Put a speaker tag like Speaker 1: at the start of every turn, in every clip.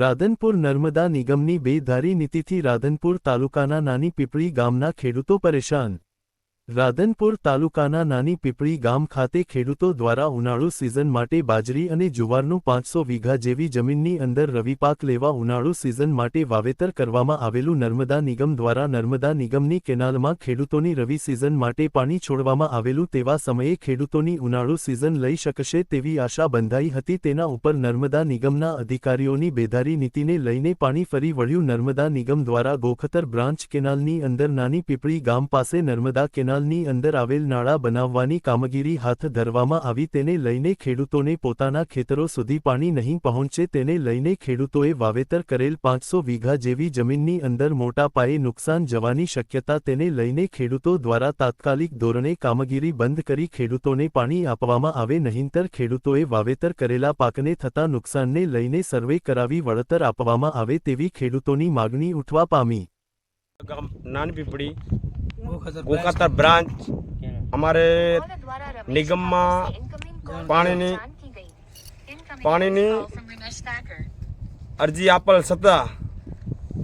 Speaker 1: રાધનપુર નર્મદા નિગમની બેધારી નીતિથી રાધનપુર તાલુકાના નાની પીપળી ગામના ખેડૂતો પરેશાન. રાધનપુર તાલુકાના નાની પીપળી ગામ ખાતે ખેડૂતો દ્વારા ઉનાળુ સિઝન માટે બાજરી અને જુવારનું પાંચસો વીઘા જેવી જમીનની અંદર રવિપાક લેવા ઉનાળુ સિઝન માટે વાવેતર કરવામાં આવેલું નર્મદા નિગમ દ્વારા નર્મદા નિગમની કેનાલમાં ખેડૂતોની રવિ સિઝન માટે પાણી છોડવામાં આવેલું તેવા સમયે ખેડૂતોની ઉનાળુ સિઝન લઈ શકશે તેવી આશા બંધાઈ હતી. તેના ઉપર નર્મદા નિગમના અધિકારીઓની બેધારી નીતિને લઈને પાણી ફરી વળ્યું. નર્મદા નિગમ દ્વારા ગોખતર બ્રાન્ચ કેનાલની અંદર નાની પીપળી ગામ પાસે નર્મદા કેનાલની અંદર આવેલ નાળા બનાવવાની કામગીરી હાથ ધરવામાં આવી તેને લઈને ખેડૂતોને પોતાના ખેતરો સુધી પાણી નહીં પહોંચે તેને લઈને ખેડૂતોએ વાવેતર કરેલ પાંચસો વીઘા જેવી જમીનની અંદર મોટા પાયે નુકસાન જવાની શક્યતા તેને લઈને ખેડૂતો દ્વારા તાત્કાલિક ધોરણે કામગીરી બંધ કરી ખેડૂતોને પાણી આપવામાં આવે નહીંતર ખેડૂતોએ વાવેતર કરેલા પાકને થતા નુકસાનને લઈને સર્વે કરાવી વળતર આપવામાં આવે તેવી ખેડૂતોની માગણી ઉઠવા પામી.
Speaker 2: ગામ નાની પીપળી
Speaker 3: ગોખતર
Speaker 2: બ્રાન્ચ અમારે નિગમમાં પાણીની પાણીની અરજી આપેલ છતાં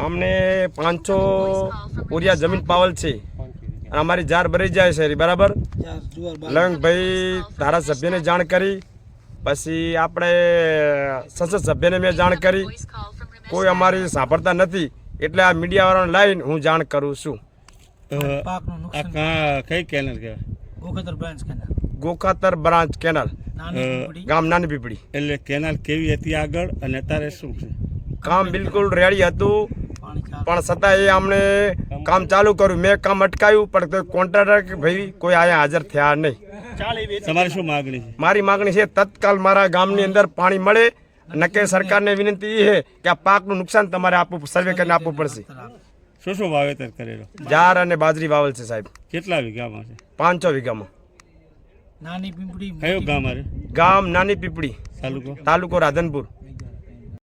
Speaker 2: અમને પાંચસો ઉરિયા જમીન પાવલ છે. અને અમારી જાર ભરી જાય છે બરાબર? લંગભાઈ ધારાસભ્યને જાણ કરી. પછી આપણે સંસદ સભ્યને મેં જાણ કરી. કોઈ અમારી સાંભળતા નથી. એટલે આ મીડિયાવાળાને લાવીને હું જાણ કરું છું.
Speaker 3: પાકનું નુકસાન
Speaker 4: કા કઈ કેનલ કહેવાય?
Speaker 3: Gokhtar branch canal
Speaker 2: Gokhatar branch ગામ નાની પીપળી.
Speaker 4: એટલે કેનાલ કેવી હતી આગળ અને અત્યારે શું છે?
Speaker 2: કામ બિલકુલ રેડી હતું
Speaker 3: પણ
Speaker 2: છતાં એ અમને કામ ચાલુ. કર્યું. મેં કામ અટકાયું પણ કોઈ કોન્ટ્રાક્ટર કે ભાઈ કોઈ અહીંયા હાજર થયા નહીં.
Speaker 4: તમારી શું માગણી છે?
Speaker 2: મારી માગણી છે તત્કાલ મારા ગામની અંદર પાણી મળે નકે સરકારને વિનંતી એ છે કે આ પાકનું નુકસાન તમારે આપવું સર્વે કરીને આપવું પડશે.
Speaker 4: શું શું વાવેતર કરેલો?
Speaker 2: જાર અને બાજરી વાવેલ છે સાહેબ.
Speaker 4: કેટલા વીઘામાં છે?
Speaker 2: પાંચસો વીઘામાં.
Speaker 3: નાની પીપળી
Speaker 4: કયું ગામ અરે
Speaker 2: ગામ નાની પીપળી
Speaker 4: તાલુકો?
Speaker 2: તાલુકો રાધનપુર.